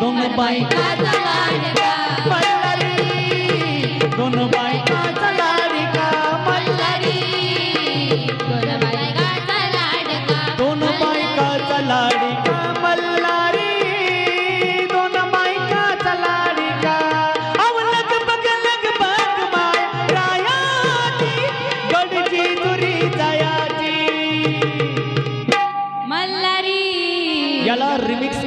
दोन बायका पल्लरी दोन बायका लाडका पल्लरी दोन बायका लाडका दोन बायका लाडका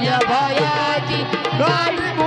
माझ्या बायाची गाडी